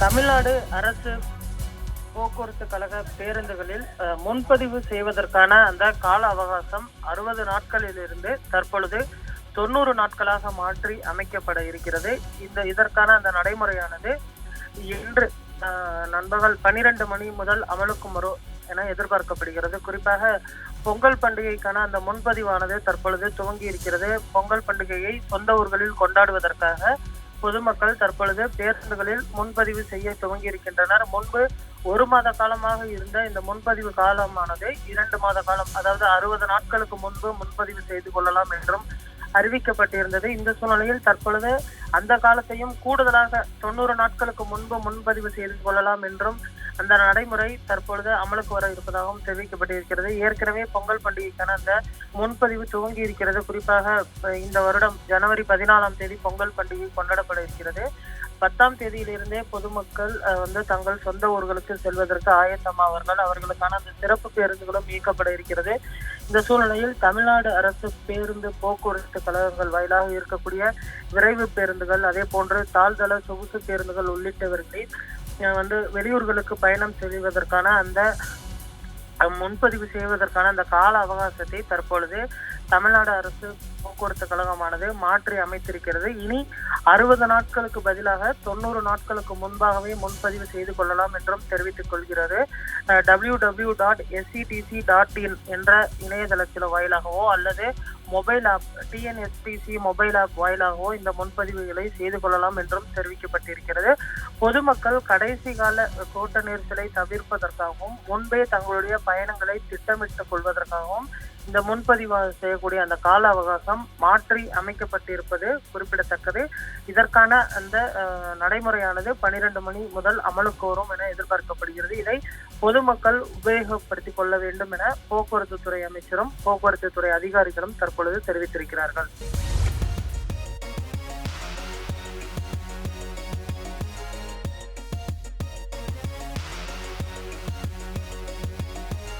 தமிழ்நாடு அரசு போக்குவரத்து கழக பேருந்துகளில் முன்பதிவு செய்வதற்கான அந்த கால அவகாசம் அறுபது நாட்களிலிருந்து தற்பொழுது தொண்ணூறு நாட்களாக மாற்றி அமைக்கப்பட இருக்கிறது. இந்த இதற்கான அந்த நடைமுறையானது இன்று நண்பகல் பனிரெண்டு மணி முதல் அமலுக்கும் வரும் என எதிர்பார்க்கப்படுகிறது. குறிப்பாக பொங்கல் பண்டிகைக்கான அந்த முன்பதிவானது தற்பொழுது துவங்கி இருக்கிறது பொங்கல் பண்டிகையை சொந்த ஊர்களில் கொண்டாடுவதற்காக பொதுமக்கள் தற்பொழுது பேருந்துகளில் முன்பதிவு செய்ய துவங்கி இருக்கின்றனர் முன்பு ஒரு மாத காலமாக இருந்த இந்த முன்பதிவு காலமானது இரண்டு மாத காலம் அதாவது அறுபது நாட்களுக்கு முன்பு முன்பதிவு செய்து கொள்ளலாம் என்றும் அறிவிக்கப்பட்டிருந்தது. இந்த சூழ்நிலையில் தற்பொழுது அந்த காலத்தையும் கூடுதலாக தொண்ணூறு நாட்களுக்கு முன்பு முன்பதிவு செய்து கொள்ளலாம் என்றும் அந்த நடைமுறை தற்பொழுது அமலுக்கு வர இருப்பதாகவும் தெரிவிக்கப்பட்டிருக்கிறது. ஏற்கனவே பொங்கல் பண்டிகைக்கான அந்த முன்பதிவு துவங்கி இருக்கிறது. குறிப்பாக இந்த வருடம் ஜனவரி பதினாலாம் தேதி பொங்கல் பண்டிகை கொண்டாடப்பட இருக்கிறது. பத்தாம் தேதியிலிருந்தே பொதுமக்கள் வந்து தங்கள் சொந்த ஊர்களுக்கு செல்வதற்கு ஆயத்தமாவார்கள். அவர்களுக்கான அந்த சிறப்பு பேருந்துகளும் இயக்கப்பட இருக்கிறது. இந்த சூழ்நிலையில் தமிழ்நாடு அரசு பேருந்து போக்குவரத்து கழகங்கள் வாயிலாக இருக்கக்கூடிய விரைவு பேருந்துகள் அதே போன்று தாழ்தள சொகுசு பேருந்துகள் உள்ளிட்டவர்களை வந்து வெளியூர்களுக்கு பயணம் செய்வதற்கான அந்த முன்பதிவு செய்வதற்கான அந்த கால அவகாசத்தை தற்பொழுது தமிழ்நாடு அரசு போக்குவரத்து கழகமானது மாற்றி அமைத்திருக்கிறது. இனி அறுபது நாட்களுக்கு பதிலாக தொண்ணூறு நாட்களுக்கு முன்பாகவே முன்பதிவு செய்து கொள்ளலாம் என்றும் தெரிவித்துக் கொள்கிறது. W W dot SCTC dot in என்ற இணையதளத்தில் வாயிலாகவோ அல்லது mobile app TNSTC mobile app வாயிலாகவோ இந்த முன்பதிவுகளை செய்து கொள்ளலாம் என்றும் தெரிவிக்கப்பட்டிருக்கிறது. பொதுமக்கள் கடைசி கால கூட்ட நெரிசலை தவிர்ப்பதற்காகவும் முன்பே தங்களுடைய பயணங்களை திட்டமிட்டுக் கொள்வதற்காகவும் இந்த முன்பதிவு செய்யக்கூடிய அந்த கால அவகாசம் மாற்றி அமைக்கப்பட்டிருப்பது குறிப்பிடத்தக்கது. இதற்கான அந்த நடைமுறையானது பனிரெண்டு மணி முதல் அமலுக்கு வரும் என எதிர்பார்க்கப்படுகிறது. இதை பொதுமக்கள் உபயோகப்படுத்திக் கொள்ள வேண்டும் என போக்குவரத்து துறை அமைச்சரும் போக்குவரத்து துறை அதிகாரிகளும் தற்பொழுது தெரிவித்திருக்கிறார்கள்.